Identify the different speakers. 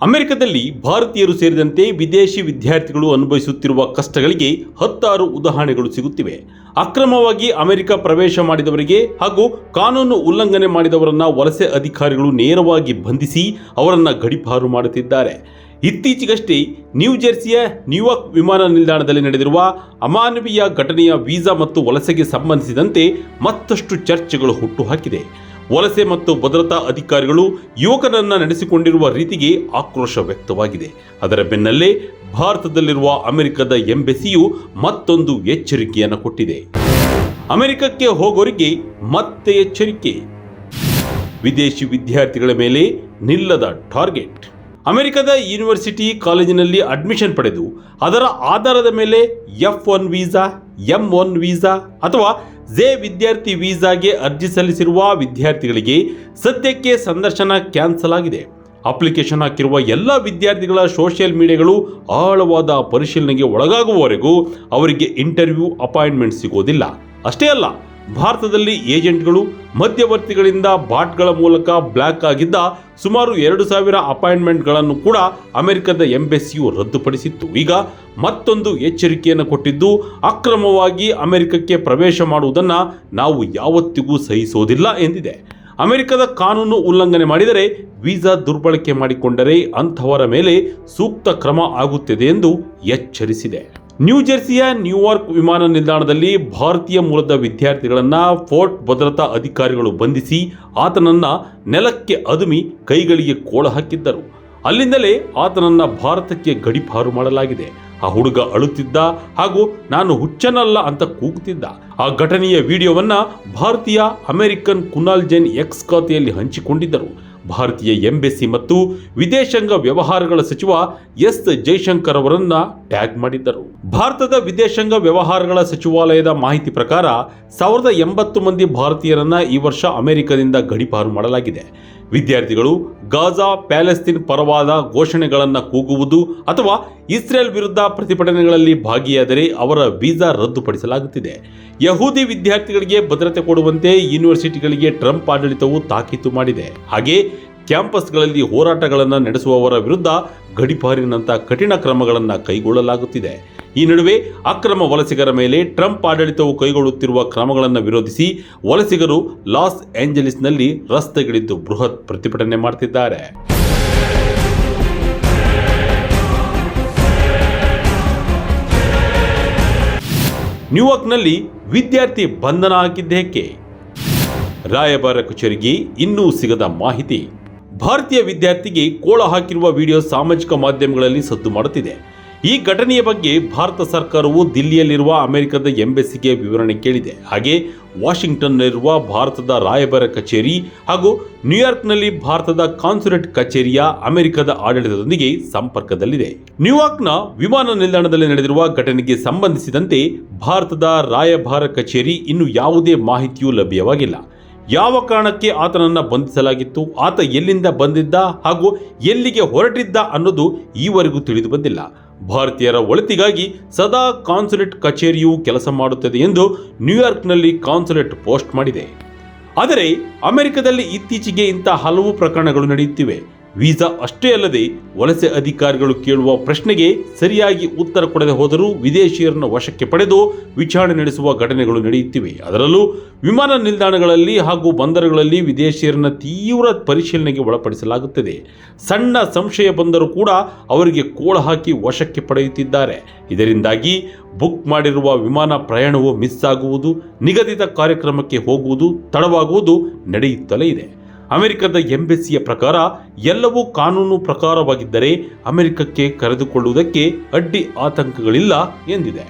Speaker 1: ಅಮೆರಿಕದಲ್ಲಿ ಭಾರತೀಯರು ಸೇರಿದಂತೆ ವಿದೇಶಿ ವಿದ್ಯಾರ್ಥಿಗಳು ಅನುಭವಿಸುತ್ತಿರುವ ಕಷ್ಟಗಳಿಗೆ ಹತ್ತಾರು ಉದಾಹರಣೆಗಳು ಸಿಗುತ್ತಿವೆ. ಅಕ್ರಮವಾಗಿ ಅಮೆರಿಕ ಪ್ರವೇಶ ಮಾಡಿದವರಿಗೆ ಹಾಗೂ ಕಾನೂನು ಉಲ್ಲಂಘನೆ ಮಾಡಿದವರನ್ನ ವಲಸೆ ಅಧಿಕಾರಿಗಳು ನೇರವಾಗಿ ಬಂಧಿಸಿ ಅವರನ್ನು ಗಡಿಪಾರು ಮಾಡುತ್ತಿದ್ದಾರೆ. ಇತ್ತೀಚೆಗಷ್ಟೇ ನ್ಯೂ ಜೆರ್ಸಿಯ ನ್ಯೂಯಾರ್ಕ್ ವಿಮಾನ ನಿಲ್ದಾಣದಲ್ಲಿ ನಡೆದಿರುವ ಅಮಾನವೀಯ ಘಟನೆಯ ವೀಸಾ ಮತ್ತು ವಲಸೆಗೆ ಸಂಬಂಧಿಸಿದಂತೆ ಮತ್ತಷ್ಟು ಚರ್ಚೆಗಳು ಹುಟ್ಟುಹಾಕಿದೆ ವಲಸೆ ಮತ್ತು ಭದ್ರತಾ ಅಧಿಕಾರಿಗಳು ಯುವಕನನ್ನ ನಡೆಸಿಕೊಂಡಿರುವ ರೀತಿಗೆ ಆಕ್ರೋಶ ವ್ಯಕ್ತವಾಗಿದೆ. ಅದರ ಬೆನ್ನಲ್ಲೇ ಭಾರತದಲ್ಲಿರುವ ಅಮೆರಿಕದ ಎಂಬೆಸಿಯು ಮತ್ತೊಂದು ಎಚ್ಚರಿಕೆಯನ್ನು ಕೊಟ್ಟಿದೆ. ಅಮೆರಿಕಕ್ಕೆ ಹೋಗೋರಿಗೆ ಮತ್ತೆ ಎಚ್ಚರಿಕೆ. ವಿದೇಶಿ ವಿದ್ಯಾರ್ಥಿಗಳ ಮೇಲೆ ನಿಲ್ಲದ ಟಾರ್ಗೆಟ್. ಅಮೆರಿಕದ ಯೂನಿವರ್ಸಿಟಿ ಕಾಲೇಜಿನಲ್ಲಿ ಅಡ್ಮಿಷನ್ ಪಡೆದು, ಅದರ ಆಧಾರದ ಮೇಲೆ F one visa, M one visa ಅಥವಾ ಜೆ ವಿದ್ಯಾರ್ಥಿ ವೀಸಾಗೆ ಅರ್ಜಿ ಸಲ್ಲಿಸಿರುವ ವಿದ್ಯಾರ್ಥಿಗಳಿಗೆ ಸದ್ಯಕ್ಕೆ ಸಂದರ್ಶನ ಕ್ಯಾನ್ಸಲ್ ಆಗಿದೆ ಅಪ್ಲಿಕೇಶನ್ ಹಾಕಿರುವ ಎಲ್ಲ ವಿದ್ಯಾರ್ಥಿಗಳ ಸೋಷಿಯಲ್ ಮೀಡಿಯಾಗಳು ಆಳವಾದ ಪರಿಶೀಲನೆಗೆ ಒಳಗಾಗುವವರೆಗೂ ಅವರಿಗೆ ಇಂಟರ್ವ್ಯೂ ಅಪಾಯಿಂಟ್ಮೆಂಟ್ ಸಿಗೋದಿಲ್ಲ ಅಷ್ಟೇ ಅಲ್ಲ ಭಾರತದಲ್ಲಿ ಏಜೆಂಟ್ಗಳು, ಮಧ್ಯವರ್ತಿಗಳಿಂದ ಬಾಟ್ಗಳ ಮೂಲಕ ಬ್ಲ್ಯಾಕ್ ಆಗಿದ್ದ ಸುಮಾರು ಎರಡು ಸಾವಿರ ಅಪಾಯಿಂಟ್ಮೆಂಟ್ಗಳನ್ನು ಕೂಡ ಅಮೆರಿಕದ ಎಂಬೆಸಿಯು ರದ್ದುಪಡಿಸಿತ್ತು. ಈಗ ಮತ್ತೊಂದು ಎಚ್ಚರಿಕೆಯನ್ನು ಕೊಟ್ಟಿದ್ದು, ಅಕ್ರಮವಾಗಿ ಅಮೆರಿಕಕ್ಕೆ ಪ್ರವೇಶ ಮಾಡುವುದನ್ನು ನಾವು ಯಾವತ್ತಿಗೂ ಸಹಿಸೋದಿಲ್ಲ ಎಂದಿದೆ. ಅಮೆರಿಕದ ಕಾನೂನು ಉಲ್ಲಂಘನೆ ಮಾಡಿದರೆ ವೀಸಾ ದುರ್ಬಳಕೆ ಮಾಡಿಕೊಂಡರೆ ಅಂಥವರ ಮೇಲೆ ಸೂಕ್ತ ಕ್ರಮ ಆಗುತ್ತದೆ ಎಂದು ಎಚ್ಚರಿಸಿದೆ. ನ್ಯೂ ಜೆರ್ಸಿಯ ನ್ಯೂಯಾರ್ಕ್ ವಿಮಾನ ನಿಲ್ದಾಣದಲ್ಲಿ ಭಾರತೀಯ ಮೂಲದ ವಿದ್ಯಾರ್ಥಿಗಳನ್ನು ಫೋರ್ಟ್ ಭದ್ರತಾ ಅಧಿಕಾರಿಗಳು ಬಂಧಿಸಿ ಆತನನ್ನ ನೆಲಕ್ಕೆ ಅದುಮಿ ಕೈಗಳಿಗೆ ಕೋಳ ಹಾಕಿದ್ದರು. ಅಲ್ಲಿಂದಲೇ ಆತನನ್ನ ಭಾರತಕ್ಕೆ ಗಡಿಪಾರು ಮಾಡಲಾಗಿದೆ. ಆ ಹುಡುಗ ಅಳುತ್ತಿದ್ದ ಹಾಗೂ ನಾನು ಹುಚ್ಚನಲ್ಲ ಅಂತ ಕೂಗುತ್ತಿದ್ದ ಆ ಘಟನೆಯ ವಿಡಿಯೋವನ್ನ ಭಾರತೀಯ ಅಮೆರಿಕನ್ ಕುನಾಲ್ ಜೈನ್ ಎಕ್ಸ್ ಖಾತೆಯಲ್ಲಿ ಹಂಚಿಕೊಂಡಿದ್ದರು. ಭಾರತೀಯ ಎಂಬೆಸಿ ಮತ್ತು ವಿದೇಶಾಂಗ ವ್ಯವಹಾರಗಳ ಸಚಿವ ಎಸ್ ಜೈಶಂಕರ್ ಅವರನ್ನ ಟ್ಯಾಗ್ ಮಾಡಿದ್ದರು. ಭಾರತದ ವಿದೇಶಾಂಗ ವ್ಯವಹಾರಗಳ ಸಚಿವಾಲಯದ ಮಾಹಿತಿ ಪ್ರಕಾರ, ಸಾವಿರದ ಎಂಬತ್ತು ಮಂದಿ ಭಾರತೀಯರನ್ನ ಈ ವರ್ಷ ಅಮೆರಿಕದಿಂದ ಗಡಿಪಾರು ಮಾಡಲಾಗಿದೆ. ವಿದ್ಯಾರ್ಥಿಗಳು ಗಾಜಾ, ಪ್ಯಾಲೆಸ್ತೀನ್ ಪರವಾದ ಘೋಷಣೆಗಳನ್ನು ಕೂಗುವುದು ಅಥವಾ ಇಸ್ರೇಲ್ ವಿರುದ್ಧ ಪ್ರತಿಭಟನೆಗಳಲ್ಲಿ ಭಾಗಿಯಾದರೆ ಅವರ ವೀಸಾ ರದ್ದುಪಡಿಸಲಾಗುತ್ತಿದೆ. ಯಹೂದಿ ವಿದ್ಯಾರ್ಥಿಗಳಿಗೆ ಭದ್ರತೆ ಕೊಡುವಂತೆ ಯೂನಿವರ್ಸಿಟಿಗಳಿಗೆ ಟ್ರಂಪ್ ಆಡಳಿತವು ತಾಕೀತು ಮಾಡಿದೆ. ಹಾಗೆ ಕ್ಯಾಂಪಸ್ಗಳಲ್ಲಿ ಹೋರಾಟಗಳನ್ನು ನಡೆಸುವವರ ವಿರುದ್ಧ ಗಡಿಪಾರಿನಂಥ ಕಠಿಣ ಕ್ರಮಗಳನ್ನು ಕೈಗೊಳ್ಳಲಾಗುತ್ತಿದೆ. ಈ ನಡುವೆ ಅಕ್ರಮ ವಲಸಿಗರ ಮೇಲೆ ಟ್ರಂಪ್ ಆಡಳಿತವು ಕೈಗೊಳ್ಳುತ್ತಿರುವ ಕ್ರಮಗಳನ್ನು ವಿರೋಧಿಸಿ ವಲಸಿಗರು ಲಾಸ್ ಏಂಜಲೀಸ್ನಲ್ಲಿ ರಸ್ತೆಗಿಳಿದು ಬೃಹತ್ ಪ್ರತಿಭಟನೆ ಮಾಡುತ್ತಿದ್ದಾರೆ ನ್ಯೂಯಾರ್ಕ್ನಲ್ಲಿ ವಿದ್ಯಾರ್ಥಿ ಬಂಧನ ಹಾಕಿದ್ದೇಕೆ? ರಾಯಭಾರ ಕಚೇರಿಗೆ ಇನ್ನೂ ಸಿಗದ ಮಾಹಿತಿ. ಭಾರತೀಯ ವಿದ್ಯಾರ್ಥಿಗೆ ಕೋಳ ಹಾಕಿರುವ ವಿಡಿಯೋ ಸಾಮಾಜಿಕ ಮಾಧ್ಯಮಗಳಲ್ಲಿ ಸದ್ದು ಮಾಡುತ್ತಿದೆ. ಈ ಘಟನೆಯ ಬಗ್ಗೆ ಭಾರತ ಸರ್ಕಾರವು ದಿಲ್ಲಿಯಲ್ಲಿರುವ ಅಮೆರಿಕದ ಎಂಬೆಸಿಗೆ ವಿವರಣೆ ಕೇಳಿದೆ. ಹಾಗೆ ವಾಷಿಂಗ್ಟನ್ನಲ್ಲಿರುವ ಭಾರತದ ರಾಯಭಾರ ಕಚೇರಿ ಹಾಗೂ ನ್ಯೂಯಾರ್ಕ್ನಲ್ಲಿ ಭಾರತದ ಕಾನ್ಸುಲೇಟ್ ಕಚೇರಿಯ ಅಮೆರಿಕದ ಆಡಳಿತದೊಂದಿಗೆ ಸಂಪರ್ಕದಲ್ಲಿದೆ. ನ್ಯೂಯಾರ್ಕ್ನ ವಿಮಾನ ನಿಲ್ದಾಣದಲ್ಲಿ ನಡೆದಿರುವ ಘಟನೆಗೆ ಸಂಬಂಧಿಸಿದಂತೆ ಭಾರತದ ರಾಯಭಾರ ಕಚೇರಿ ಇನ್ನು ಯಾವುದೇ ಮಾಹಿತಿಯೂ ಲಭ್ಯವಾಗಿಲ್ಲ. ಯಾವ ಕಾರಣಕ್ಕೆ ಆತನನ್ನ ಬಂಧಿಸಲಾಗಿತ್ತು, ಆತ ಎಲ್ಲಿಂದ ಬಂದಿದ್ದ ಹಾಗೂ ಎಲ್ಲಿಗೆ ಹೊರಟಿದ್ದ ಅನ್ನೋದು ಈವರೆಗೂ ತಿಳಿದು ಬಂದಿಲ್ಲ. ಭಾರತೀಯರ ಒಳಿತಿಗಾಗಿ ಸದಾ ಕಾನ್ಸುಲೇಟ್ ಕಚೇರಿಯು ಕೆಲಸ ಮಾಡುತ್ತದೆ ಎಂದು ನ್ಯೂಯಾರ್ಕ್ನಲ್ಲಿ ಕಾನ್ಸುಲೇಟ್ ಪೋಸ್ಟ್ ಮಾಡಿದೆ. ಆದರೆ ಅಮೆರಿಕದಲ್ಲಿ ಇತ್ತೀಚೆಗೆ ಇಂಥ ಹಲವು ಪ್ರಕರಣಗಳು ನಡೆಯುತ್ತಿವೆ. ವೀಸಾ ಅಷ್ಟೇ ಅಲ್ಲದೆ ವಲಸೆ ಅಧಿಕಾರಿಗಳು ಕೇಳುವ ಪ್ರಶ್ನೆಗೆ ಸರಿಯಾಗಿ ಉತ್ತರ ಕೊಡದೆ ಹೋದರೂ ವಿದೇಶಿಯರನ್ನು ವಶಕ್ಕೆ ಪಡೆದು ವಿಚಾರಣೆ ನಡೆಸುವ ಘಟನೆಗಳು ನಡೆಯುತ್ತಿವೆ. ಅದರಲ್ಲೂ ವಿಮಾನ ನಿಲ್ದಾಣಗಳಲ್ಲಿ ಹಾಗೂ ಬಂದರುಗಳಲ್ಲಿ ವಿದೇಶಿಯರನ್ನ ತೀವ್ರ ಪರಿಶೀಲನೆಗೆ ಒಳಪಡಿಸಲಾಗುತ್ತದೆ. ಸಣ್ಣ ಸಂಶಯ ಬಂದರೂ ಕೂಡ ಅವರಿಗೆ ಕೋಳ ಹಾಕಿ ವಶಕ್ಕೆ ಪಡೆಯುತ್ತಿದ್ದಾರೆ. ಇದರಿಂದಾಗಿ ಬುಕ್ ಮಾಡಿರುವ ವಿಮಾನ ಪ್ರಯಾಣವು ಮಿಸ್ ಆಗುವುದು, ನಿಗದಿತ ಕಾರ್ಯಕ್ರಮಕ್ಕೆ ಹೋಗುವುದು, ತಡವಾಗುವುದು ನಡೆಯುತ್ತಲೇ ಇದೆ. ಅಮೆರಿಕದ ಎಂಬೆಸಿಯ ಪ್ರಕಾರ ಎಲ್ಲವೂ ಕಾನೂನು ಪ್ರಕಾರವಾಗಿದ್ದರೆ ಅಮೆರಿಕಕ್ಕೆ ಕರೆದುಕೊಳ್ಳುವುದಕ್ಕೆ ಅಡ್ಡಿ ಆತಂಕಗಳಿಲ್ಲ ಎಂದಿದೆ.